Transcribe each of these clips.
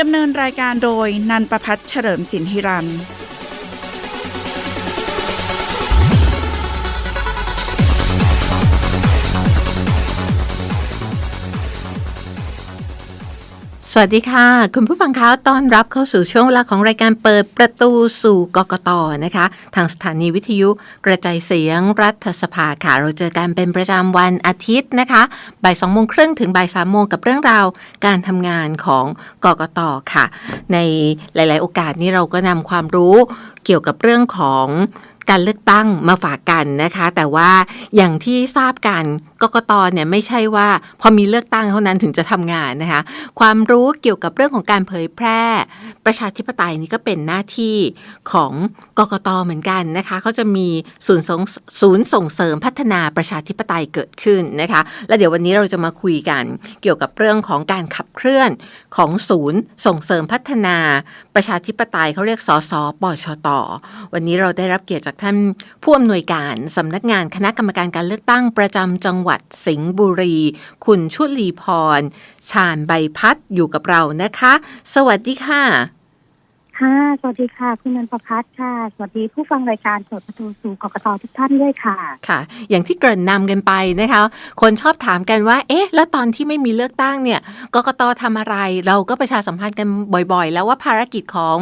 ดำเนินรายการโดยนันประพัฒน์เฉลิมสินธิรัน วัสดีค่ะ คุณผู้ฟังคะต้อนรับเข้าสู่ช่วงเวลาของรายการเปิดประตูสู่กกตนะคะ ทางสถานีวิทยุกระจายเสียงรัฐสภาค่ะ เราเจอกันเป็นประจำวันอาทิตย์นะคะบ่ายสองโมงครึ่งถึงบ่ายสามโมงกับเรื่องราวการทำงานของกกตค่ะ ในหลาย ๆ โอกาสนี้เราก็นำความรู้เกี่ยวกับเรื่องของการเลือกตั้งมาฝากกันนะคะ แต่ว่าอย่างที่ทราบกัน กกตเนี่ยไม่ใช่ว่าพอมีเลือกตั้งเท่านั้นถึงจะทำงานนะคะ ความรู้เกี่ยวกับเรื่องของการเผยแพร่ ประชาธิปไตยนี่ก็เป็นหน้าที่ของกกตเหมือนกันนะคะเขาจะมีศูนย์ส่งศูนย์ส่งเสริมพัฒนาประชาธิปไตยเกิดขึ้นนะคะ และเดี๋ยววันนี้เราจะมาคุยกันเกี่ยวกับเรื่องของการขับเคลื่อนของศูนย์ส่งเสริมพัฒนาประชาธิปไตยเขาเรียกสสปชตวันนี้เราได้รับเกียรติจากท่านผู้อำนวยการสำนักงานคณะกรรมการการเลือกตั้งประจำจังหวัดสิงห์บุรี คุณชุลีพร ชาญใบพัดอยู่กับเรานะคะ สวัสดีค่ะ ค่ะ สวัสดีค่ะ คุณนันประพัฒน์ค่ะ สวัสดีผู้ฟังรายการเปิดประตูสู่กกตทุกท่านด้วยค่ะ ค่ะ อย่างที่เกริ่นนำกันไปนะคะ คนชอบถามกันว่า เอ๊ะ แล้วตอนที่ไม่มีเลือกตั้งเนี่ยกกตทำอะไร เราก็ประชาสัมพันธ์กันบ่อยๆ แล้วว่าภารกิจของ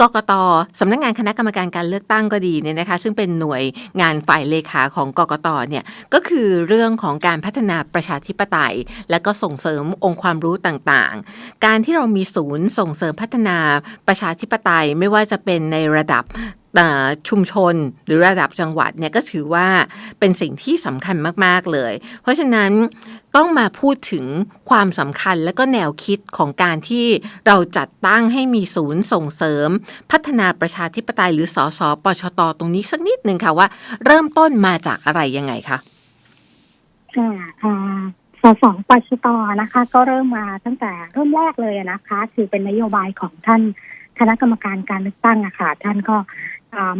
กกตสำนักงานคณะกรรมการการเลือกตั้งก็ดีเนี่ยนะคะ ซึ่งเป็นหน่วยงานฝ่ายเลขาของกกตเนี่ย ก็คือเรื่องของการพัฒนาประชาธิปไตย และก็ส่งเสริมองค์ความรู้ต่างๆ การที่เรามีศูนย์ส่งเสริมพัฒนาประชาธิปไตยไม่ว่าจะเป็นในระดับชุมชนหรือระดับจังหวัดเนี่ยก็ถือว่าเป็นสิ่งที่สำคัญมาก ๆ เลย เพราะฉะนั้นต้องมาพูดถึงความสำคัญและก็แนวคิดของการที่เราจัดตั้งให้มีศูนย์ส่งเสริม พัฒนาประชาธิปไตยหรือสอสอปชตตรงนี้สักนิดหนึ่งค่ะว่า เริ่มต้นมาจากอะไรยังไงคะค่ะสสปชตนะคะ ก็เริ่มมาตั้งแต่เริ่มแรกเลยนะคะ คือเป็นนโยบายของท่าน คณะกรรมการการเลือกตั้งอะค่ะท่านก็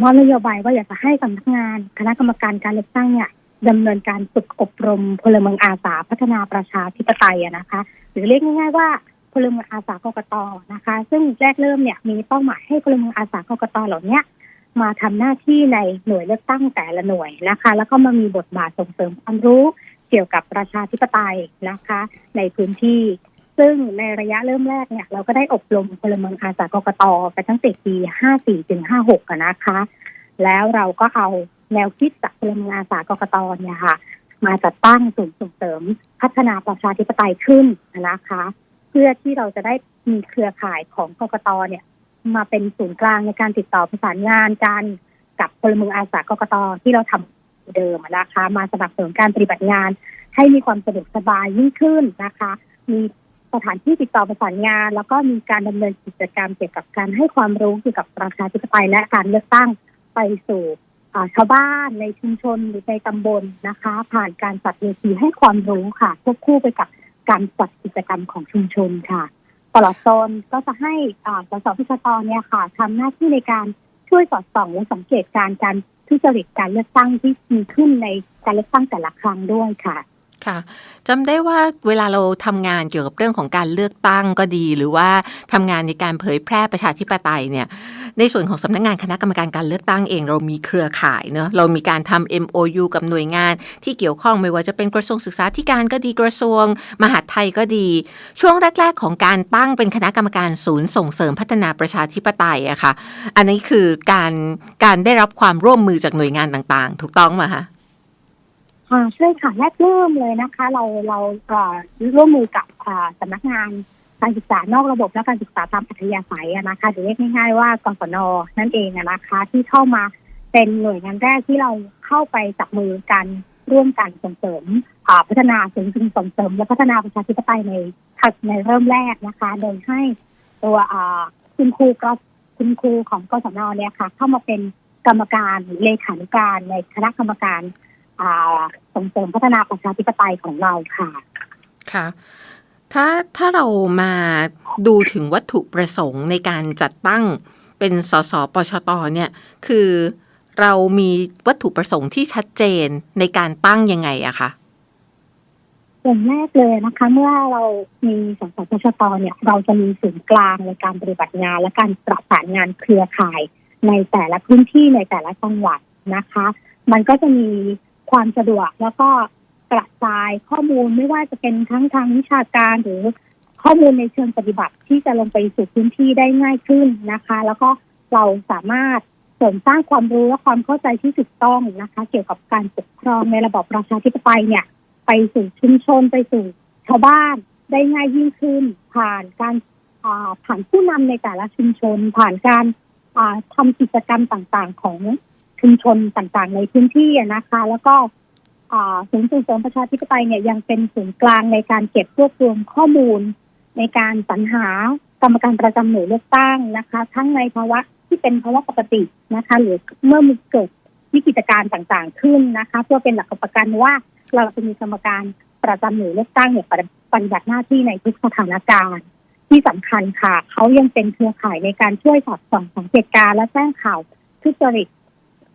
มอบนโยบายว่าอยากจะให้สำนักงาน คณะกรรมการการเลือกตั้งเนี่ยดำเนินการฝึกอบรมพลเมืองอาสาพัฒนาประชาธิปไตยอะนะคะ หรือเรียกง่าย ๆ ว่าพลเมืองอาสากกตนะคะ ซึ่งแรกเริ่มเนี่ยมีเป้าหมายให้พลเมืองอาสากกตเหล่านี้มาทำหน้าที่ในหน่วยเลือกตั้งแต่ละหน่วยนะคะ แล้วก็มามีบทบาทส่งเสริมความรู้เกี่ยวกับประชาธิปไตยนะคะ ในพื้นที่ ซึ่งในระยะเริ่มแรกเนี่ยเราก็ได้อบรมพลเมืองอาสากกตไปตั้งแต่ปี 54 ถึง 56นะคะ แล้วเราก็เอาแนวคิดจากพลเมืองอาสากกตเนี่ยค่ะ มาจัดตั้งศูนย์ส่งเสริมพัฒนาประชาธิปไตยขึ้นนะคะ เพื่อที่เราจะได้มีเครือข่ายของกกตเนี่ย มาเป็นศูนย์กลางในการติดต่อประสานงานกันกับพลเมืองอาสากกตที่เราทำเดิมนะคะ มาสนับสนุนการปฏิบัติงาน ให้มีความสะดวกสบายยิ่งขึ้นนะคะ มี สถานที่ติดต่อประสานงาน แล้วก็มีการดำเนินกิจกรรมเกี่ยวกับการให้ความรู้เกี่ยวกับประชาธิปไตยและการเลือกตั้งไปสู่ชาวบ้านในชุมชนหรือในตำบลนะคะ ผ่านการจัดเวทีให้ความรู้ค่ะควบคู่ไปกับการจัดกิจกรรมของชุมชนค่ะตลอดโซนก็จะให้สสพิชตเนี่ยค่ะทำหน้าที่ในการช่วยสอดส่องและสังเกตการการทุจริตการเลือกตั้งที่มีขึ้นในการเลือกตั้งแต่ละครั้งด้วยค่ะ ค่ะจำได้ว่าเวลาเราทำงานเกี่ยวกับเรื่องของการเลือกตั้งก็ดี หรือว่าทำงานในการเผยแพร่ประชาธิปไตยเนี่ยในส่วนของสำนักงานคณะกรรมการการเลือกตั้งเอง เรามีเครือข่ายเนอะเรามีการทำ MOU กับหน่วยงานที่เกี่ยวข้องไม่ว่าจะเป็นกระทรวงศึกษาธิการก็ดีกระทรวง มหาดไทยก็ดี ช่วงแรก ๆ ของการตั้งเป็นคณะกรรมการศูนย์ส่งเสริมพัฒนาประชาธิปไตยอะค่ะ อันนี้คือการการได้รับความร่วมมือจากหน่วยงานต่างๆ ถูกต้องไหมคะ ค่ะใช่ค่ะแรกเริ่มเลยนะคะ เราเราร่วมมือกับสำนักงานการศึกษานอกระบบและการศึกษาตามอัธยาศัยนะคะหรือเรียกง่ายๆว่ากศนนั่นเองนะคะ ที่เข้ามาเป็นหน่วยงานแรกที่เราเข้าไปจับมือกันร่วมกันส่งเสริมพัฒนาศูนย์ส่งเสริมและพัฒนาประชาธิปไตยในในเริ่มแรกนะคะ โดยให้ตัวคุณครูก็คุณครูของกศนเนี่ยค่ะ เข้ามาเป็นกรรมการเลขานุการในคณะกรรมการ ส่งเสริมพัฒนาประชาธิปไตยของเราค่ะค่ะ ถ้าถ้าเรามาดูถึงวัตถุประสงค์ในการจัดตั้งเป็นสสปชตเนี่ยคือเรามีวัตถุประสงค์ที่ชัดเจนในการตั้งยังไงอะคะอย่างแรกเลยนะคะ เมื่อเรามีสสพชตเนี่ย เราจะมีศูนย์กลางในการปฏิบัติงาน และการประสานงานเครือข่าย ในแต่ละพื้นที่ในแต่ละจังหวัดนะคะ มันก็จะมี ความสะดวกแล้วก็กระจายข้อมูลไม่ว่าจะเป็นทั้งทางวิชาการหรือข้อมูลในเชิงปฏิบัติที่จะลงไปสู่พื้นที่ได้ง่ายขึ้นนะคะ แล้วก็เราสามารถเสริมสร้างความรู้และความเข้าใจที่ถูกต้องนะคะ เกี่ยวกับการปกครองในระบอบประชาธิปไตยเนี่ย ไปสู่ชุมชนไปสู่ชาวบ้านได้ง่ายยิ่งขึ้น ผ่านการผ่านผู้นำในแต่ละชุมชน ผ่านการอ่าทำกิจกรรมต่างๆ ของ ชุมชนต่างๆ ในพื้นที่นะคะ แล้วก็ศูนย์ส่งเสริมประชาธิปไตยเนี่ยยังเป็นศูนย์กลางในการเก็บรวบรวมข้อมูล ในการสรรหากรรมการประจำหน่วยเลือกตั้งนะคะ ทั้งในภาวะที่เป็นภาวะปกตินะคะ หรือเมื่อมีเกิดวิกฤตการณ์ต่างๆ ขึ้นนะคะ เพื่อเป็นหลักประกันว่าเราจะมีกรรมการประจำหน่วยเลือกตั้งเนี่ยปฏิบัติหน้าที่ในทุกสถานการณ์ ที่สำคัญค่ะ เขายังเป็นเครือข่ายในการช่วยสอดส่องสังเกตการณ์และแจ้งข่าวทุจริต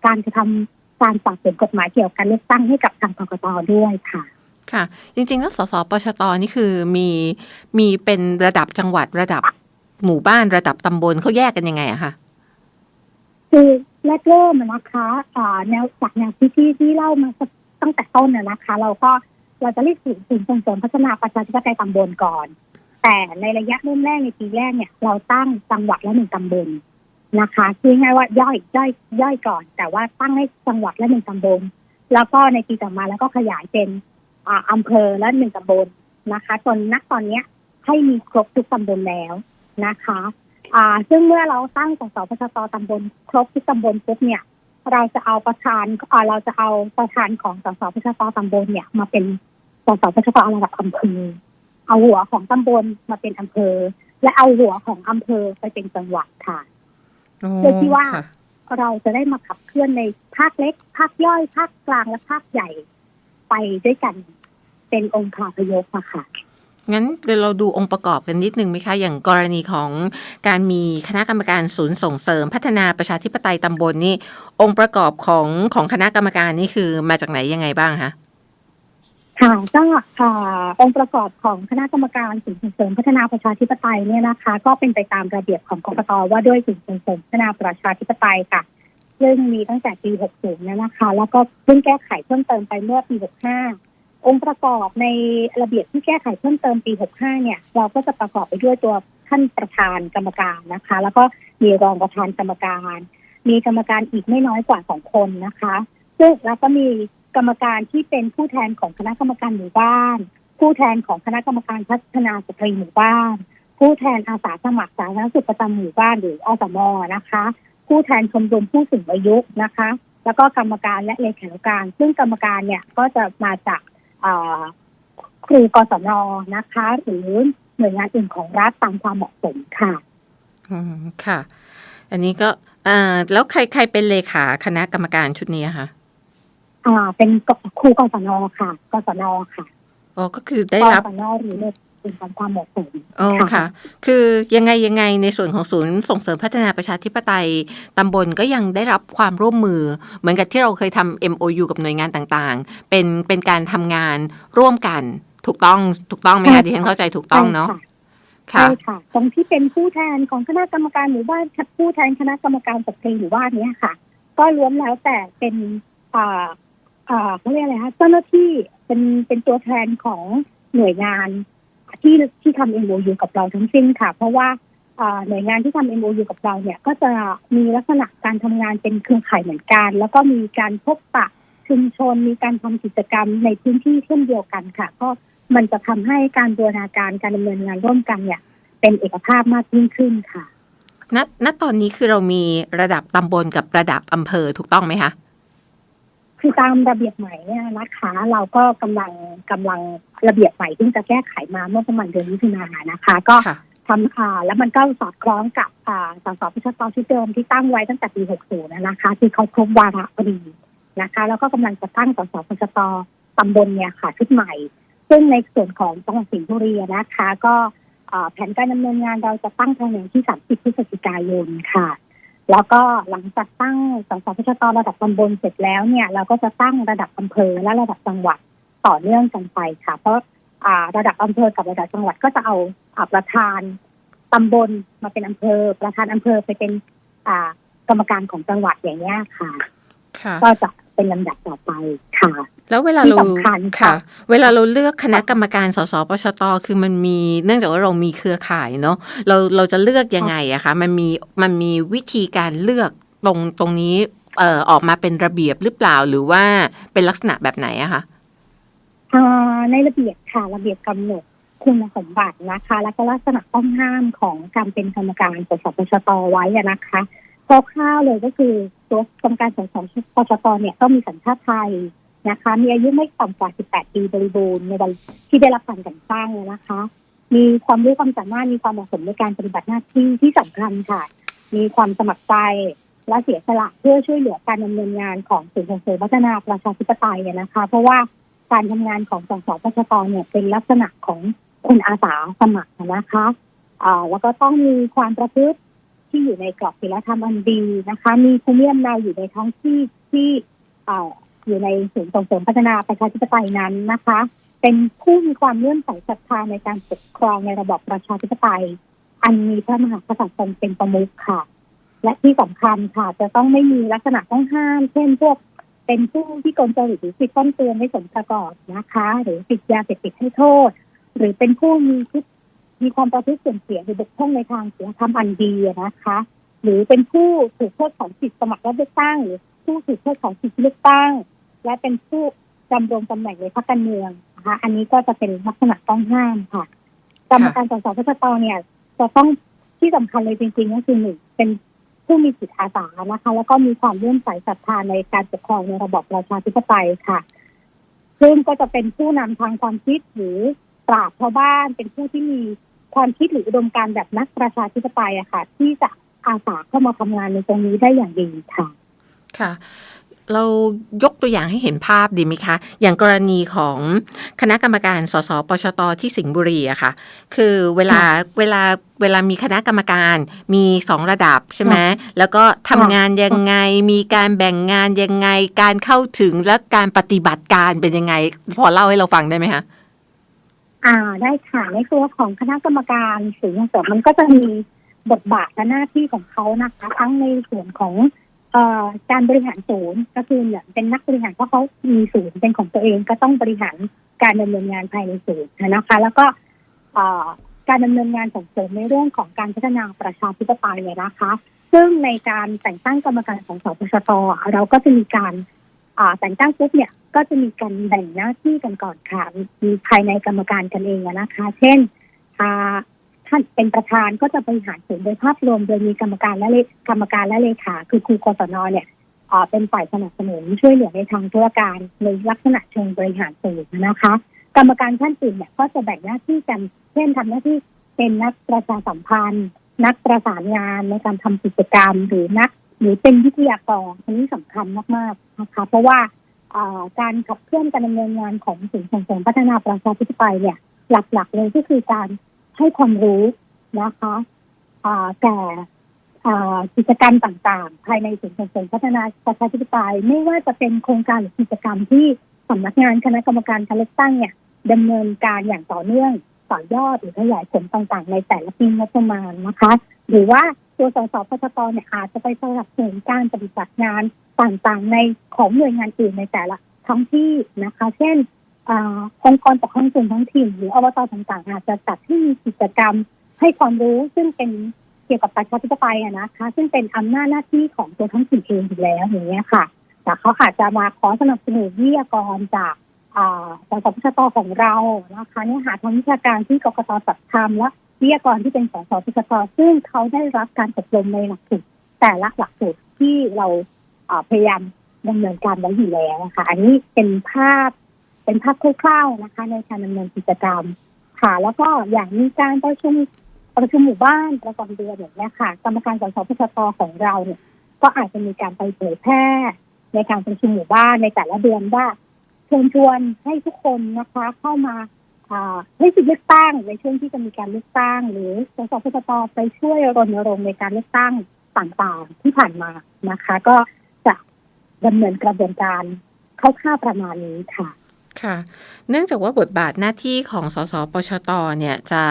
การกระทำการฝ่าฝืนกฎหมายเกี่ยวกับการเลือกตั้งให้กับทางกกตด้วยค่ะค่ะ จริงๆแล้วสสปชตนี่คือมีมีเป็นระดับจังหวัดระดับหมู่บ้านระดับตำบลเขาแยกกันยังไงอะคะคือแรกเริ่มอะนะคะอ่าแนวจากแนวคิดที่ที่เล่ามาสักตั้งแต่ต้นน่ะนะคะ เราก็เราจะเรียกศูนย์ศูนย์ส่งเสริมพัฒนาประชาธิปไตยตำบลก่อน แต่ในระยะเริ่มแรกในปีแรกเนี่ย เราตั้งจังหวัดละหนึ่งตำบล นะคะคือง่ายว่าย่อยย่อยย่อยก่อน แต่ว่าตั้งให้จังหวัดและหนึ่งตำบลแล้วก็ในปีต่อมาแล้วก็ขยายเป็นอำเภอและหนึ่งตำบลนะคะจนณตอนเนี้ยให้มีครบทุกตำบลแล้วนะคะอ่าซึ่งเมื่อเราตั้งสสพชตตำบลครบทุกตำบลปุ๊บเนี่ย เราจะเอาประธานอ่าเราจะเอาประธานของสสพชตตำบลเนี่ย มาเป็นสสพชตระดับอำเภอเอาหัวของตำบลมาเป็นอำเภอ และเอาหัวของอำเภอไปเป็นจังหวัดค่ะ เพื่อที่ว่าค่ะเราจะได้มาขับเคลื่อนในภาคเล็ก ภาคย่อย ภาคกลางและภาคใหญ่ไปด้วยกันเป็นองค์คาพยพอะค่ะงั้นเดี๋ยวเราดูองค์ประกอบกันนิดนึงไหมคะ อย่างกรณีของการมีคณะกรรมการศูนย์ส่งเสริม พัฒนาประชาธิปไตยตำบลนี่องค์ประกอบของของคณะกรรมการนี่คือมาจากไหนยังไงบ้างคะ ค่ะก็องค์ประกอบของคณะกรรมการศูนย์ส่งเสริมพัฒนาประชาธิปไตยเนี่ยนะคะ ก็เป็นไปตามระเบียบของกรกตว่าด้วยศูนย์ส่งเสริมพัฒนาประชาธิปไตยค่ะซึ่งมีตั้งแต่ปี 60เนี่ยนะคะ แล้วก็เพิ่งแก้ไขเพิ่มเติมไปเมื่อปี 65 องค์ประกอบในระเบียบที่แก้ไขเพิ่มเติมปี 65 เนี่ย เราก็จะประกอบไปด้วยตัวท่านประธานกรรมการนะคะ แล้วก็มีรองประธานกรรมการ มีกรรมการอีกไม่น้อยกว่าสองคนนะคะ ซึ่งแล้วก็มี กรรมการที่เป็นผู้แทนของคณะกรรมการหมู่บ้าน ผู้แทนของคณะกรรมการพัฒนาสตรีหมู่บ้าน ผู้แทนอาสาสมัครสาธารณสุขประจำหมู่บ้านหรืออสมนะคะ ผู้แทนชมรมผู้สูงอายุนะคะ แล้วก็กรรมการและเลขานุการ ซึ่งกรรมการเนี่ยก็จะมาจากครูกศนนะคะ หรือหน่วยงานอื่นของรัฐตามความเหมาะสมค่ะอืมค่ะ อันนี้ก็อ่าแล้วใครใครเป็นเลขาคณะกรรมการชุดนี้คะ อ่า เป็นครูกศนค่ะกศนค่ะอ๋อก็คือได้กรับศนหรือหน่วยอื่นตามความเหมาะสมอ๋อค่ะ คือยังไงยังไงในส่วนของศูนย์ส่งเสริมพัฒนาประชาธิปไตยตำบลก็ยังได้รับความร่วมมือ เหมือนกับที่เราเคยทำ MOU กับหน่วยงานต่างๆ เป็นเป็นการทำงานร่วมกันถูกต้องถูกต้องไหมใช่คะค่ะดิฉันเข้าใจถูกต้องเนาะใช่ค่ะค่ะตรงที่เป็นผู้แทนของคณะกรรมการหมู่บ้านผู้แทนคณะกรรมการสตรีหมู่บ้านเนี้ยค่ะ ก็ล้วนแล้วแต่เป็นอ่าอ่า เขาเรียกอะไรคะเจ้าหน้าที่เป็นเป็นตัวแทนของหน่วยงานที่ที่ทำ MOU กับเราทั้งสิ้นค่ะ เพราะว่าหน่วยงานที่ทำ MOU กับเราเนี่ย ก็จะมีลักษณะการทำงานเป็นเครือข่ายเหมือนกัน แล้วก็มีการพบปะชุมชนมีการทำกิจกรรมในพื้นที่เช่นเดียวกันค่ะ ก็มันจะทำให้การบูรณาการการดำเนินงานร่วมกันเนี่ย เป็นเอกภาพมากยิ่งขึ้นค่ะณณตอนนี้คือเรามีระดับตำบลกับระดับอำเภอถูกต้องไหมคะ คือตามระเบียบใหม่เนี่ยนะคะ เราก็กำลังกำลังระเบียบใหม่ที่งจะแก้ไขมาเมื่อประมาณเดือนมิถุนายนนะคะ ก็ค่ะทำอ่าแล้วมันก็สอดคล้องกับอ่าสสพชตชุดเดิมที่ตั้งไว้ตั้งแต่ปี 60 นะคะ ที่เขาครบวาระพอดีนะคะ แล้วก็กำลังจะตั้งสสพชตตำบลเนี่ยค่ะชุดใหม่ ซึ่งในส่วนของจังหวัดสิงห์บุรีนะคะ ก็อ่าแผนการดำเนินงานเราจะตั้งภายในวันที่ 30 พฤศจิกายนค่ะ แล้วก็หลังจากตั้งสสพชตระดับตำบลเสร็จแล้วเนี่ย เราก็จะตั้งระดับอำเภอและระดับจังหวัดต่อเนื่องกันไปค่ะ เพราะอ่าระดับอำเภอกับระดับจังหวัดก็จะเอาอ่าประธานตำบลมาเป็นอำเภอ ประธานอำเภอไปเป็นอ่ากรรมการของจังหวัดอย่างเนี้ยค่ะค่ะ ก็จะ เป็นลำดับต่อไปค่ะ แล้วเวลาที่เราสำคัญค่ะค่ะ เวลาเราเลือกคณะกรรมการสสปชตคือมันมีเนื่องจากว่าเรามีเครือข่ายเนาะเราเราจะเลือกยังไงอะคะมันมีมันมีวิธีการเลือกตรงตรงนี้เอ่อออกมาเป็นระเบียบหรือเปล่าหรือว่าเป็นลักษณะแบบไหนอะคะอ่าในระเบียบค่ะระเบียบกำหนดคุณสมบัตินะคะ และก็ลักษณะต้องห้ามของการเป็นกรรมการสสปชตไว้อะนะคะ คร่าวๆเลยก็คือตัวกรรมการสสปชตเนี่ยต้องมีสัญชาติไทยนะคะ มีอายุไม่ต่ำกว่า 18 ปีบริบูรณ์ในวันที่ได้รับการแต่งตั้งนะคะ มีความรู้ความสามารถมีความเหมาะสมในการปฏิบัติหน้าที่ที่สำคัญค่ะ มีความสมัครใจและเสียสละเพื่อช่วยเหลือการดำเนินงานของศูนย์ส่งเสริมพัฒนาประชาธิปไตยอะนะคะ เพราะว่าการทำงานของสสปชตเนี่ยเป็นลักษณะของคนอาสาสมัครนะคะอ่าแล้วก็ต้องมีความประพฤติ ที่อยู่ในกรอบศีลธรรมอันดีนะคะ มีภูมิลำเนาอยู่ในท้องที่ที่ออยู่ในศูนย์ส่งเสริมพัฒนาประชาธิปไตยนั้นนะคะ เป็นผู้มีความเลื่อมใสศรัทธาในการปกครองในระบอบประชาธิปไตย อันมีพระมหากษัตริย์ทรงเป็นประมุขค่ะ และที่สำคัญค่ะ จะต้องไม่มีลักษณะต้องห้าม เช่นพวกเป็นผู้ที่กลจริตหรือติดต้นเตือนให้สมประกอบนะคะ หรือติดยาเสพติดให้โทษ หรือเป็นผู้มีพฤ มีความประพฤติเสื่อมเสียหรือบกพร่องในทางเสียธรรมอันดีนะคะ หรือเป็นผู้ถูกโทษของสิทธิสมัครรับเลือกตั้ง หรือผู้ถูกโทษของสิทธิเลือกตั้ง และเป็นผู้ดำรงตำแหน่งในพรรคการเมืองนะคะอันนี้ก็จะเป็นลักษณะต้องห้ามค่ะกรรมการสสพชตเนี่ย จะต้องที่สำคัญเลยจริงๆก็คือหนึ่งเป็นผู้มีจิตอาสานะคะ แล้วก็มีความเลื่อมใสศรัทธาในการปกครองในระบอบประชาธิปไตยค่ะ ซึ่งก็จะเป็นผู้นำทางความคิดหรือปราชญ์ชาวบ้านเป็นผู้ที่มี ความคิดหรืออุดมการณ์แบบนักประชาธิปไตยอะค่ะ ที่จะอาสาเข้ามาทำงานในตรงนี้ได้อย่างดีค่ะ ค่ะเรายกตัวอย่างให้เห็นภาพดีไหมคะ อย่างกรณีของคณะกรรมการ สสปชต ที่สิงห์บุรีอะค่ะ คือเวลาเวลาเวลามีคณะกรรมการมีสองระดับใช่ไหมแล้วก็ทำงานยังไง มีการแบ่งงานยังไง การเข้าถึงและการปฏิบัติการเป็นยังไง พอเล่าให้เราฟังได้ไหมคะ อ่าได้ค่ะในตัวของคณะกรรมการสื่อส่งเสริมมันก็จะมีบทบาทและหน้าที่ของเขานะคะ ทั้งในส่วนของเอ่อการบริหารศูนย์ก็คือเนี่ยเป็นนักบริหารเพราะเขามีศูนย์เป็นของตัวเองก็ต้องบริหารการดำเนินงานภายในศูนย์นะคะ แล้วก็เอ่อการดำเนินงานส่งเสริมในเรื่องของการพัฒนาประชาธิปไตยนะคะ ซึ่งในการแต่งตั้งกรรมการของสปชตเราก็จะมีการ แต่งตั้งปุ๊บเนี่ยก็จะมีการแบ่งหน้าที่กันก่อนค่ะมีภายในกรรมการกันเองนะคะ เช่นท่านเป็นประธานก็จะบริหารศูนโดยภาพรวมโดยมีกรรมการและเลกรรมการและเลขาคือครูกศนเนี่ยอ่าเป็นฝ่ายสนับสนุนช่วยเหลือในทางธุรการในลักษณะเชิงบริหารศูนนะคะ กรรมการท่านอื่นเนี่ยก็จะแบ่งหน้าที่กัน เช่นทำหน้าที่เป็นนักประชาสัมพันธ์ นักประสานงานในการทำกิจกรรม หรือนัก หรือเป็นวิทยากรอันนี้สำคัญมากๆนะคะเพราะว่าการขับเคลื่อนการดำเนินงานของศูนย์ส่งเสริมพัฒนาประชาธิปไตยเนี่ย หลักๆเลยก็คือการให้ความรู้นะคะแก่กิจกรรมต่างๆ ภายในศูนย์ส่งเสริมพัฒนาประชาธิปไตยไม่ว่าจะเป็นโครงการหรือกิจกรรมที่สำนักงานคณะกรรมการการเลือกตั้งเนี่ยดำเนินการอย่างต่อเนื่องต่อยอดหรือขยายผลต่างๆ ในแต่ละปีงบประมาณนะคะ หรือว่า ตัวสสพชตเนี่ยอาจจะไปสนับสนุนการปฏิบัติงานต่างๆ ในของหน่วยงานอื่นในแต่ละท้องที่นะคะ เช่นองค์กรปกครองส่วนท้องถิ่น หรืออบตต่างๆ อาจจะจัดที่มีกิจกรรมให้ความรู้ซึ่งเป็นเกี่ยวกับประชาธิปไตยนะคะ ซึ่งเป็นอำนาจหน้าที่ของตัวท้องถิ่นเองอยู่แล้วอย่างเงี้ยค่ะแต่เขาอาจจะมาขอสนับสนุนวิทยากรจากสสพชตของเรานะคะเนื้อหาทางวิชาการที่กรกตจัดทำและ วิทยากรที่เป็นสสพชตซึ่งเขาได้รับการอบรมในหลักสูตรแต่ละหลักสูตรที่เราเพยายามดำเนินการไว้อยู่แล้วนะคะอันนี้เป็นภาพเป็นภาพคร่าวๆนะคะ ในการดำเนินกิจกรรม ค่ะ แล้วก็อย่างมีการประชุมประชุมหมู่บ้านประจำเดือนอย่างนี้ยค่ะ กรรมการสสพชตของเราเนี่ย ก็อาจจะมีการไปเผยแพร่ ในการประชุมหมู่บ้านในแต่ละเดือนว่าเชิญชวนให้ทุกคนนะคะ เข้ามา อ่าให้สิทธิเลือกตั้งในช่วงที่จะมีการเลือกตั้ง หรือสสพชตไปช่วยรณรงค์ในการเลือกตั้งต่างๆที่ผ่านมานะคะ ก็จะดำเนินกระบวนการคร่าวๆประมาณนี้ค่ะค่ะ เนื่องจากว่าบทบาทหน้าที่ของสสปชตเนี่ยจะ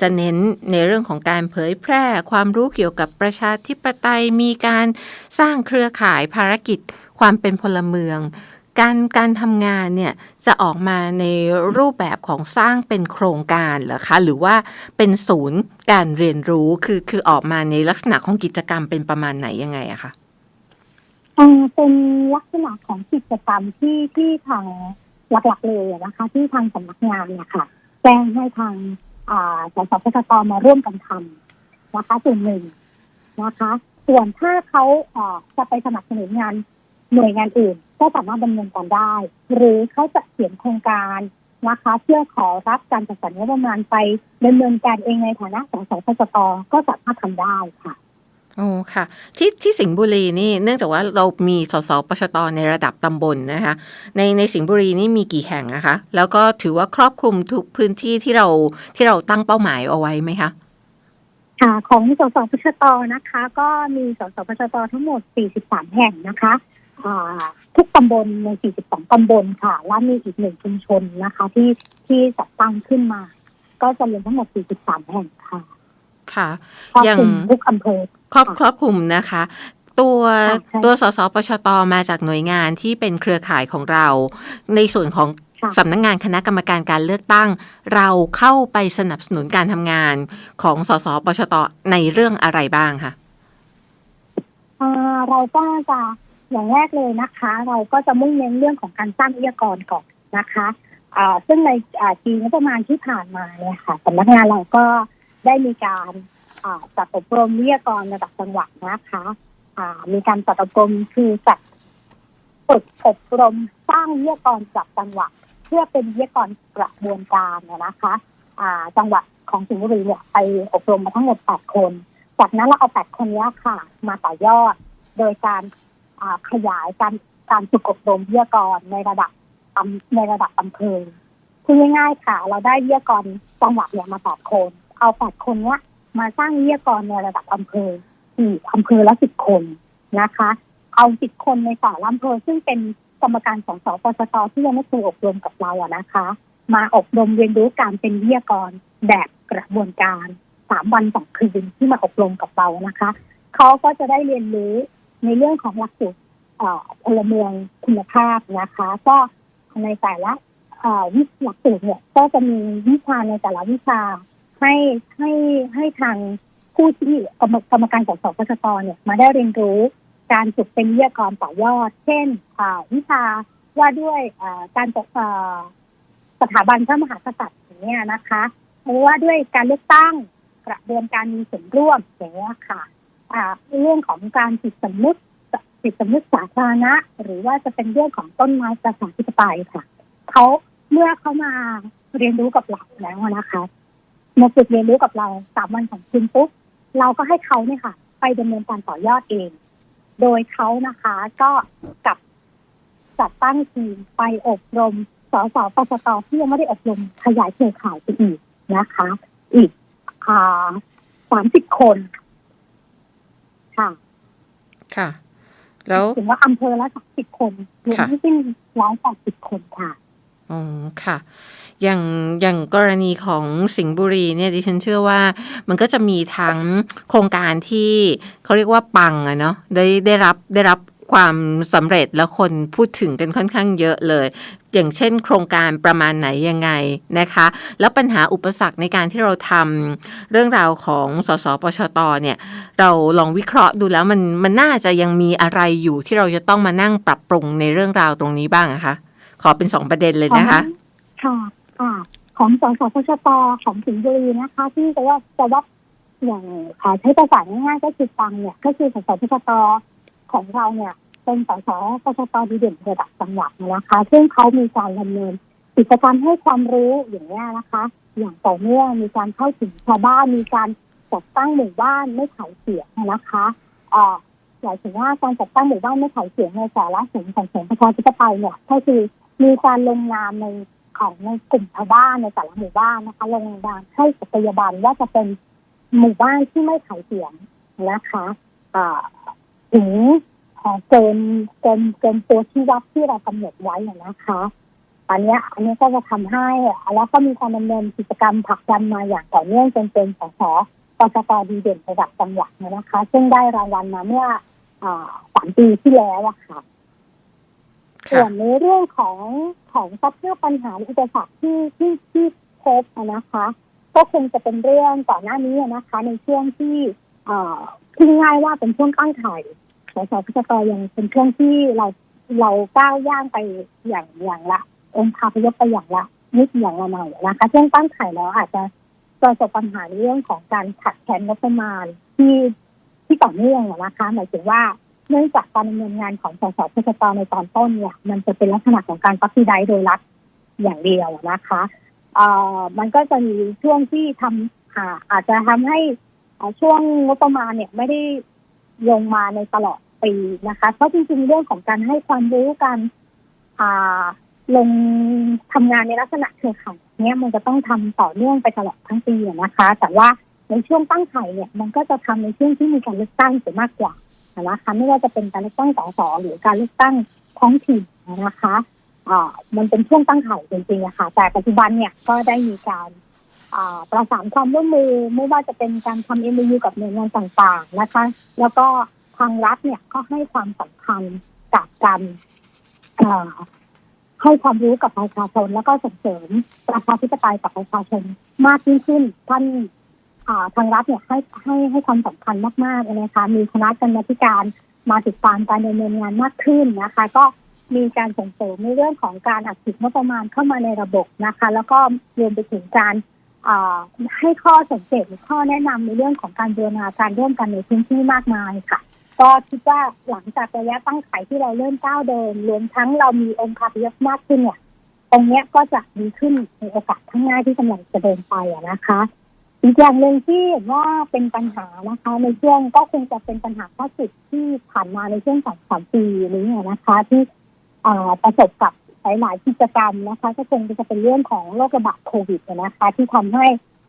จะเน้นในเรื่องของการเผยแพร่ความรู้เกี่ยวกับประชาธิปไตยมีการสร้างเครือข่ายภารกิจความเป็นพลเมือง การการทำงานเนี่ยจะออกมาในรูปแบบของสร้างเป็นโครงการเหรอคะ หรือว่าเป็นศูนย์การเรียนรู้คือคือออกมาในลักษณะของกิจกรรมเป็นประมาณไหนยังไงอะคะเป็นลักษณะของกิจกรรมที่ที่ทางหลักๆเลยนะคะ ที่ทางสำนักงานเนี่ยค่ะแจ้งให้ทางอ่าสสพตมาร่วมกันทำนะคะส่วนหนึ่งนะคะ ส่วนถ้าเขาจะไปสนับสนุนงานหน่วยงานอื่น ก็สามารถดำเนินการได้ หรือเขาจะเขียนโครงการนะคะเพื่อขอรับการจัดสรรงบประมาณไปดำเนินการเองในฐานะสสพชตก็สามารถทำได้ค่ะโอ้ค่ะ ที่ที่สิงห์บุรีนี่เนื่องจากว่าเรามีสสปชตในระดับตำบลนะคะ ในในสิงห์บุรีนี่มีกี่แห่งนะคะ แล้วก็ถือว่าครอบคลุมทุกพื้นที่ที่เราที่เราตั้งเป้าหมายเอาไว้ไหมคะค่ะของสสพชตนะคะ ก็มีสสพชตทั้งหมด 43 แห่งนะคะอ่า ทุกตำบลใน 42 ตำบลค่ะ และมีอีกหนึ่งชุมชนนะคะ ที่ที่จัดตั้งขึ้นมา ก็จะรวมทั้งหมด 43 แห่งค่ะ ค่ะ ครอบอย่างคลุมทุกอำเภอ ครอบค่ะครอบคลุมนะคะ ตัวค่ะใช่ตัวสสปชตมาจากหน่วยงานที่เป็นเครือข่ายของเรา ในส่วนของค่ะสำนักงานคณะกรรมการการเลือกตั้ง เราเข้าไปสนับสนุนการทำงานของสสปชตในเรื่องอะไรบ้างคะอ่าเราก็จะ อย่างแรกเลยนะคะ เราก็จะมุ่งเน้นเรื่องของการสร้างวิทยากรก่อนนะคะซึ่งในปีงบประมาณที่ผ่านมาเนี่ยค่ะสำนักงานเราก็ได้มีการจัดอบรมวิทยากรระดับจังหวัดนะคะมีการจัดอบรมคือจัดฝึกอบรมสร้างวิทยากรจากจังหวัด เพื่อเป็นวิทยากรกระบวนการเนี่ยนะคะจังหวัดของสิงห์บุรีเนี่ยไปอบรมมาทั้งหมดแปดคน จากนั้นเราเอาแปดคนนี้ค่ะ มาต่อยอด โดยการ ขยายการการฝึกอบรมวิทยากรในระดับอำในระดับอำเภอคือง่ายๆค่ะ เราได้วิทยากรจังหวัดเนี่ยมาแปดคน เอาแปดคนเนี้ยมาสร้างวิทยากรในระดับอำเภออีกอำเภอละสิบคนนะคะ เอาสิบคนในแต่ละอำเภอซึ่งเป็นกรรมการของสปสตที่ยังไม่เคยอบรมกับเราอะนะคะ มาอบรมเรียนรู้การเป็นวิทยากรแบบกระบวนการสามวันสองคืนที่มาอบรมกับเรานะคะเขาก็จะได้เรียนรู้ ในเรื่องของหลักสูตรพลเมืองคุณภาพนะคะ ก็ในแต่ละเอ่อวิหลักสูตรเนี่ยก็จะมีวิชาในแต่ละวิชาให้ให้ให้ทางผู้ที่กรรมการของสปชตเนี่ยมาได้เรียนรู้การฝึกเป็นวิทยากรต่อยอด เช่นวิชาว่าด้วยการปกสถาบันพระมหากษัตริย์อย่างเนี้ยนะคะหรือว่าด้วยการเลือกตั้งกระบวนการมีส่วนร่วมอย่างเงี้ยค่ะ เรื่องของการจิตสำนึกจิตสำนึกสาธารณะ หรือว่าจะเป็นเรื่องของต้นไม้ประชาธิปไตยค่ะเขาเมื่อเขามาเรียนรู้กับเราแล้วนะคะมาฝึกเรียนรู้กับเราสามวันสองคืนปุ๊บเราก็ให้เขาเนี่ยค่ะ ไปดำเนินการต่อยอดเอง โดยเขานะคะก็กับจัดตั้งทีมไปอบรมสสปสตที่ยังไม่ได้อบรมขยายเครือข่ายไปอีกนะคะ อีกอ่าสามสิบคน ค่ะ ค่ะ แล้วถึงว่าอำเภอละสักสิบคนรวมค่ะทั้งสิ้นร้อยแปดสิบคนค่ะอ๋อค่ะ อย่างอย่างกรณีของสิงห์บุรีเนี่ยดิฉันเชื่อว่า มันก็จะมีทั้งโครงการที่เขาเรียกว่าปังอะเนาะได้ได้รับได้รับ ความสำเร็จแล้วคนพูดถึงกันค่อนข้างเยอะเลย อย่างเช่น โครงการประมาณไหนยังไงนะคะ แล้วปัญหาอุปสรรคในการที่เราทำเรื่องราวของสสปชตเนี่ยเราลองวิเคราะห์ดูแล้วมันมันน่าจะยังมีอะไรอยู่ที่เราจะต้องมานั่งปรับปรุงในเรื่องราวตรงนี้บ้างอะคะ ขอเป็นสองประเด็นเลยนะคะค่ะค่ะของสสพชตของสิงห์บุรีนะคะ ที่จะว่าจะว่าอย่างใช้ภาษาง่ายๆก็คือฟังเนี่ยก็คือสสพชต ของเราเนี่ยเป็นสสพชตดีเด่นระดับจังหวัดนะคะ ซึ่งเขามีการดำเนินกิจกรรมให้ความรู้อย่างนี้นะคะ อย่างต่อเนื่องมีการเข้าถึงชาวบ้านมีการจัดตั้งหมู่บ้านไม่ขายเสียงนะคะเอ่อหมายถึงว่าการจัดตั้งหมู่บ้านไม่ขายเสียงในสาระสูงของสงประชาธิปไตยเนี่ยก็คือมีการลงนามในของในกลุ่มชาวบ้านในแต่ละหมู่บ้านนะคะลงนามให้สัตยาบันว่าจะเป็นหมู่บ้านที่ไม่ขายเสียงนะคะอ่อ ถึงเอ่อเกินเกินเกินตัวที่วัดที่เรากำหนดไว้นะคะ อันนี้อันนี้ก็จะทำให้แล้วก็มีการดำเนินกิจกรรมผลักดันมาอย่างต่อเนื่องจนเป็นสสปชตดีเด่นระดับจังหวัดนะคะ ซึ่งได้รางวัลมาเมื่อสามปีที่แล้วอะค่ะส่วนในเรื่องของของสภาพปัญหาอุปสรรคที่ที่ที่พบนะคะ ก็คงจะเป็นเรื่องก่อนหน้านี้นะคะ ในช่วงที่เอ่อที่ง่ายว่าเป็นช่วงตั้งไข่ สสพชตยังเป็นช่วงที่เราเราก้าวย่างไปอย่างอย่างละ องค์คาพยพไปอย่างละนิดอย่างละหน่อยนะคะช่วงตั้งไข่แล้วอาจจะประสบปัญหาในเรื่องของการขัดแคลนงบประมาณที่ที่ต่อเนื่องนะคะหมายถึงว่าเนื่องจากการดำเนินงานของสสพชตในตอนต้นเนี่ยมันจะเป็นลักษณะของการปักที่ได้โดยรัฐอย่างเดียวนะคะเอ่อมันก็จะมีช่วงที่ทำอ่าอาจจะทำให้ช่วงงบประมาณเนี่ยไม่ได้ลงมาในตลอด ปีนะคะเพราะจริงๆเรื่องของการให้ความรู้การลงทำงานในลักษณะเครือข่ายเนี้ยมันจะต้องทำต่อเนื่องไปตลอดทั้งปีนะคะ แต่ว่าในช่วงตั้งไข่เนี่ย มันก็จะทำในช่วงที่มีการเลือกตั้งเสียมากกว่านะคะไม่ว่าจะเป็นการเลือกตั้งสสหรือการเลือกตั้งท้องถิ่นนะคะอ่ามันเป็นช่วงตั้งไข่จริงๆอะค่ะแต่ปัจจุบันเนี่ยก็ได้มีการประสานความร่วมมือไม่ว่าจะเป็นการทำเอ็มยูกับหน่วยงานต่างๆนะคะ แล้วก็ ทางรัฐเนี่ยก็ให้ความสำคัญกับการให้ความรู้กับประชาชนแล้วก็ส่งเสริมประชาธิปไตยกับประชาชนมากยิ่งขึ้นท่านทางรัฐเนี่ยให้ให้ให้ความสำคัญมากๆเลยนะคะมีคณะกรรมาธิการมาติดตามการดำเนินงานมากขึ้นนะคะ ก็มีการส่งเสริมในเรื่องของการอัดฉีดงบประมาณเข้ามาในระบบนะคะ แล้วก็รวมไปถึงการให้ข้อสังเกตหรือข้อแนะนำในเรื่องของการบูรณาการร่วมกันในพื้นที่มากมายค่ะ ก็คิดว่าหลังจากระยะตั้งไข่ที่เราเริ่มก้าวเดินรวมทั้งเรามีองค์คาพยพมากขึ้นเนี่ยตรงเนี้ยก็จะดีขึ้นในโอกาสข้างหน้าที่กำลังจะเดินไปอะนะคะอีกอย่างหนึ่งที่ว่าเป็นปัญหานะคะ ในช่วงก็คงจะเป็นปัญหาข้อสุดที่ผ่านมาในช่วงสองสามปีนี้นะคะ ที่ประสบกับหลายๆกิจกรรมนะคะก็คงจะเป็นเรื่องของโรคระบาดโควิดนะคะ ที่ทำให้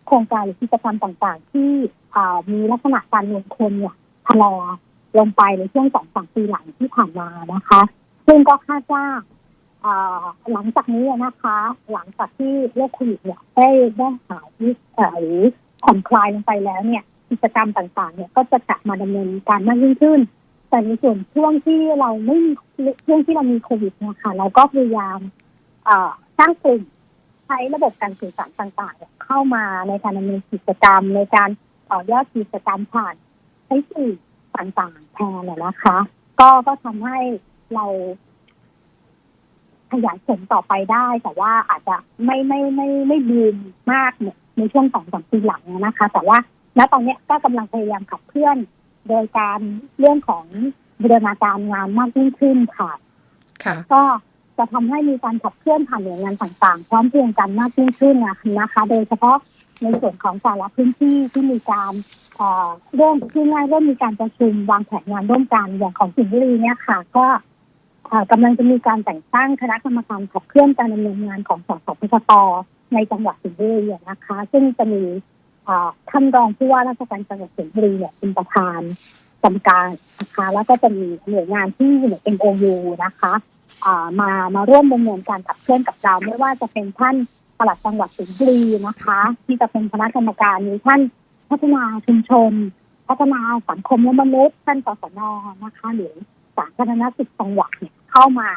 โครงการหรือกิจกรรมต่างๆ ที่มีลักษณะการลงทุนเนี่ยชะลอ ลงไปในช่วงสองสามปีหลังที่ผ่านมานะคะ ซึ่งก็คาดว่าหลังจากนี้นะคะ หลังจากที่โรคโควิดเนี่ยได้ได้หายเอ่หรือผ่อนคลายลงไปแล้วเนี่ยกิจกรรมต่างๆ เนี่ยก็จะกลับมาดำเนินการมากยิ่งขึ้น แต่ในส่วนช่วงที่เราไม่มีช่วงที่เรามีโควิดเนี่ยค่ะเราก็พยายามสร้างกลุ่มใช้ระบบการสื่อสารต่างๆเนี่ยเข้ามาในการดำเนินกิจกรรมในการต่อยอดกิจกรรมผ่านใช้สื่อ ต่างๆแทนน่ะนะคะ ก็ก็ทำให้เราขยายผลต่อไปได้ แต่ว่าอาจจะไม่ไม่ไม่ไม่บูมมากเนี่ยในช่วงสองสามปีหลังนะคะ แต่ว่าณตอนเนี้ยก็กำลังพยายามขับเคลื่อน โดยการเรื่องของบูรณาการงานมากยิ่งขึ้นค่ะค่ะก็จะทำให้มีการขับเคลื่อนผ่านหน่วยงานต่างๆ พร้อมเพรียงกันมากยิ่งขึ้นนะคะ โดยเฉพาะ ในส่วนของแต่ละพื้นที่ที่มีการเอ่อเริ่มที่ง่ายเริ่มมีการประชุมวางแผนงานร่วมกันอย่างของสิงห์บุรีเนี่ยค่ะ ก็เอ่อกำลังจะมีการแต่งตั้งคณะกรรมการขับเคลื่อนการดำเนินงานของสสพชตในจังหวัดสิงห์บุรีนะคะ ซึ่งจะมีท่านรองผู้ว่าราชการจังหวัดสิงห์บุรีเนี่ยเป็นประธานกรรมการนะคะแล้วก็จะมีหน่วยงานที่อยู่ใน MOU นะคะมามาร่วมดำเนินการขับเคลื่อนกับเราไม่ว่าจะเป็นท่าน ปลัดจังหวัดสิงห์บุรีนะคะ ที่จะเป็นคณะกรรมการมีท่านพัฒนาชุมชน พัฒนาสังคมและมนุษย์ท่านกศนนะคะ หรือสาธารณสุขจังหวัดเนี่ยเข้ามา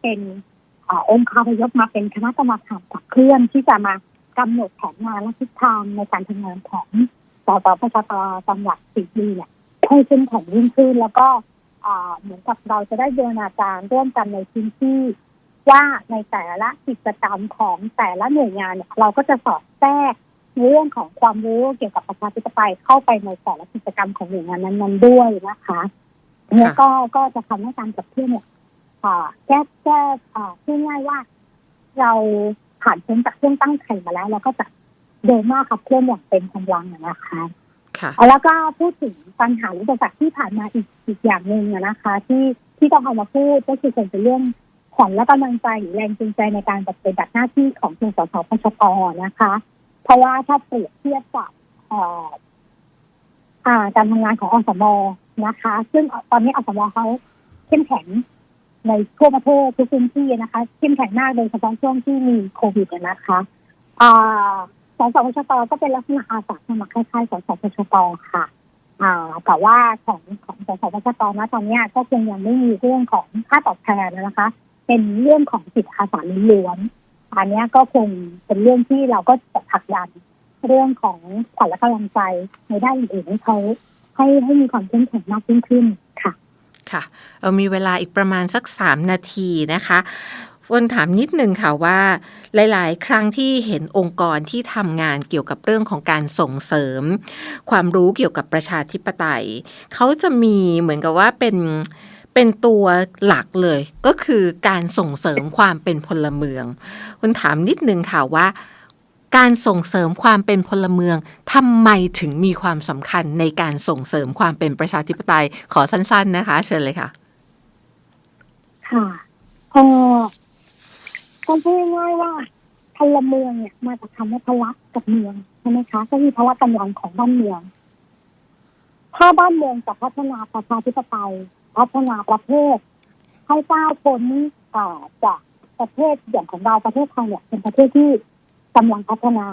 เป็นอองค์คาพยพมาเป็นคณะกรรมการขับเคลื่อนที่จะมากำหนดแผนงานและทิศทางในการทำงานของสสพชตจังหวัดสิงห์บุรีเนี่ยให้เข้มแข็งยิ่งขึ้นแล้วก็เหมือนกับเราจะได้บูรณาการร่วมกันในพื้นที่ ว่าในแต่ละกิจกรรมของแต่ละหน่วยงานเนี่ยเราก็จะสอดแทรกในเรื่องของความรู้เกี่ยวกับประชาธิปไตยเข้าไปในแต่ละกิจกรรมของหน่วยงานนั้นๆด้วยนะคะเนี่ยก็ก็จะทำให้การขับเคลื่อนเนี่ยอ่าแก้แก้อ่าพูดง่ายว่า เราผ่านพ้นจากช่วงตั้งไข่มาแล้ว เราก็จะเดินหน้าขับเคลื่อนอย่างเต็มกำลังอะนะคะค่ะแล้วก็พูดถึงปัญหาอุปสรรคที่ผ่านมาอีกอีกอย่างหนึ่งอะนะคะ ที่ที่ต้องเอามาพูดก็คือคงเป็นเรื่อง ขวัญและกำลังใจหรือแรงจูงใจในการปฏิบัติหน้าที่ของตัวสสพชปนะคะ เพราะว่าถ้าเปรียบเทียบกับเอ่ออ่าการทำงานของอสมนะคะ ซึ่งตอนนี้อสมเขาเข้มแข็งในทั่วประเทศทุกพื้นที่นะคะเข้มแข็งมากโดยเฉพาะช่วงที่มีโควิดนะคะอ่าสสพชปก็เป็นลักษณะอาสาสมัครคล้ายๆสสพชปค่ะอ่าแต่ว่าของของสสพชปนะตอนนี้ก็คงยังไม่มีเรื่องของค่าตอบแทนนะคะ เป็นเรื่องของจิตอาสาล้วนๆอันนี้ก็คงเป็นเรื่องที่เราก็จะผลักดันเรื่องของขวัญและกำลังใจในด้านอื่นๆให้เขาให้ให้มีความเข้มแข็งมากยิ่งขึ้นค่ะ ค่ะเรามีเวลาอีกประมาณสัก3นาทีนะคะฝนถามนิดนึงค่ะว่า หลาย ๆ ครั้งที่เห็นองค์กรที่ทำงานเกี่ยวกับเรื่องของการส่งเสริม ความรู้เกี่ยวกับประชาธิปไตย เขาจะมีเหมือนกับว่าเป็น เป็นตัวหลักเลย ก็คือการส่งเสริมความเป็นพลเมือง คุณถามนิดนึงค่ะว่า การส่งเสริมความเป็นพลเมืองทำไมถึงมีความสำคัญในการส่งเสริมความเป็นประชาธิปไตยขอสั้น ๆ นะคะ เชิญเลยค่ะ ค่ะเอก็พูดง่ายว่าพลเมืองเนี่ยมาจากคำว่าพละกับเมืองใช่ไหมคะ ก็คือพละกำลังของบ้านเมือง ถ้าบ้านเมืองจะพัฒนาประชาธิปไตย พัฒนาประเทศ ให้ก้าวพ้นเอ่อจากประเทศอย่างของเราประเทศไทยเนี่ยเป็นประเทศที่กำลังพัฒนา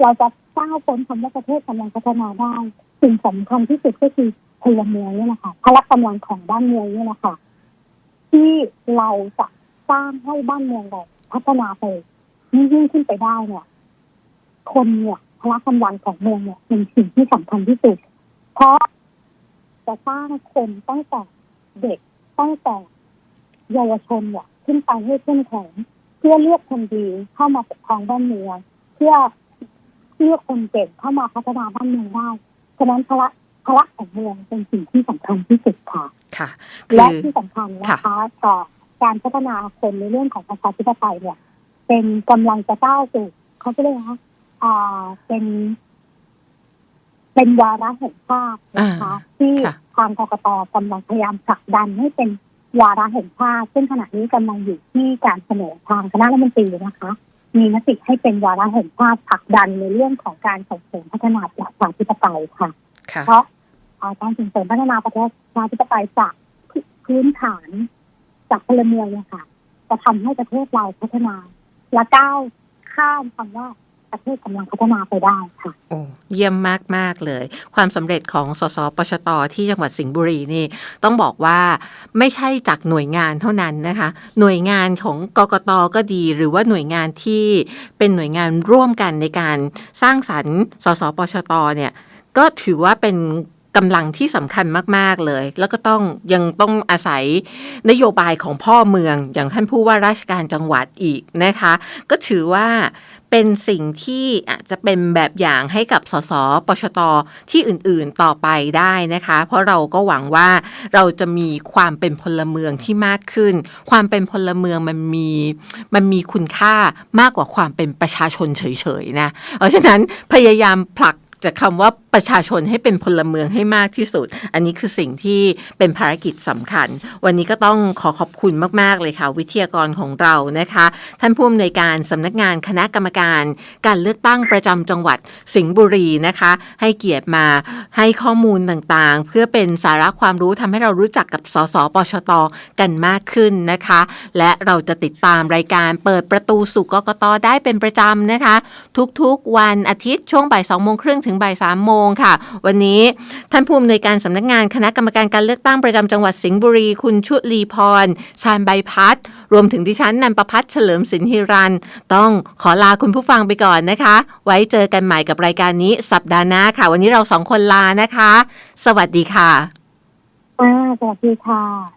เราจะก้าวพ้นคำว่าประเทศกำลังพัฒนาได้สิ่งสำคัญที่สุดก็คือพลเมืองนี่แหละค่ะพละกำลังของบ้านเมืองนี่แหละค่ะที่เราจะสร้างให้บ้านเมืองเราพัฒนาไปยิ่งยิ่งขึ้นไปได้เนี่ย คนเนี่ยพละกำลังของเมืองเนี่ยเป็นสิ่งที่สำคัญที่สุด เพราะจะสร้างคนตั้งแต่ เด็กตั้งแต่เยาวชนเนี่ยขึ้นไปให้เข้มแข็งเพื่อเลือกคนดีเข้ามาปกครองบ้านเมืองเพื่อเลือกคนเก่งเข้ามาพัฒนาบ้านเมืองได้ฉะนั้นพละพละของเมืองเป็นสิ่งที่สำคัญที่สุดค่ะค่ะและที่สำคัญนะคะต่อการพัฒนาคนในเรื่องของประชาธิปไตยเนี่ย เป็นกำลังจะก้าวสู่เขาเรียกว่าเป็น เป็นวาระแห่งชาตินะคะ ที่ค่ะทางกกตกำลังพยายามผลักดันให้เป็นวาระแห่งชาติ ซึ่งขณะนี้กำลังอยู่ที่การเสนอทางคณะรัฐมนตรีนะคะ มีมติให้เป็นวาระแห่งชาติผลักดันในเรื่องของการส่งเสริมพัฒนาประชาธิปไตยค่ะค่ะเพราะอ่าการส่งเสริมพัฒนาประชาธิปไตยจากพื้นฐานจากพลเมืองเนี่ยค่ะ จะทำให้ประเทศเราพัฒนา และก้าวข้ามคำว่า ประเทศกำลังพัฒนาไปได้ค่ะโอ้เยี่ยมมากมากเลย ความสำเร็จของสสปชตที่จังหวัดสิงห์บุรีนี่ ต้องบอกว่าไม่ใช่จากหน่วยงานเท่านั้นนะคะ หน่วยงานของกกตก็ดี หรือว่าหน่วยงานที่เป็นหน่วยงานร่วมกันในการสร้างสรรค์สสปชตเนี่ยก็ถือว่าเป็นกำลังที่สำคัญมาก ๆ เลย แล้วก็ต้องยังต้องอาศัยนโยบายของพ่อเมืองอย่างท่านผู้ว่าราชการจังหวัดอีกนะคะ ก็ถือว่า เป็นสิ่งที่อาจจะเป็นแบบอย่างให้กับสสปชตที่อื่นๆต่อไปได้นะคะ เพราะเราก็หวังว่าเราจะมีความเป็นพลเมืองที่มากขึ้น ความเป็นพลเมืองมันมีมันมีคุณค่ามากกว่าความเป็นประชาชนเฉยๆนะเพราะฉะนั้นพยายามผลักจากคำว่าประชาชนให้เป็นพลเมืองให้มากที่สุด อันนี้คือสิ่งที่เป็นภารกิจสำคัญ วันนี้ก็ต้องขอขอบคุณมาก ๆ เลยค่ะ วิทยากรของเรานะคะ ท่านผู้อำนวยการสำนักงานคณะกรรมการ การเลือกตั้งประจำจังหวัดสิงห์บุรีนะคะ ให้เกียรติมาให้ข้อมูลต่างๆ เพื่อเป็นสาระความรู้ทำให้เรารู้จักกับสสปชตกันมากขึ้นนะคะ และเราจะติดตามรายการเปิดประตูสู่กกตได้เป็นประจำนะคะ ทุกๆวันอาทิตย์ช่วงบ่ายสองโมงครึ่งถึงบ่ายสามโมงค่ะ วันนี้ท่านผู้อำนวยการสำนักงานคณะกรรมการการเลือกตั้งประจำจังหวัดสิงห์บุรี คุณชุลีพร ชาญใบพัดรวมถึงดิฉันนันประพัฒเฉลิมสินฮิรัน ต้องขอลาคุณผู้ฟังไปก่อนนะคะ ไว้เจอกันใหม่กับรายการนี้สัปดาห์หน้าค่ะ วันนี้เราสองคนลานะคะ สวัสดีค่ะสวัสดีค่ะ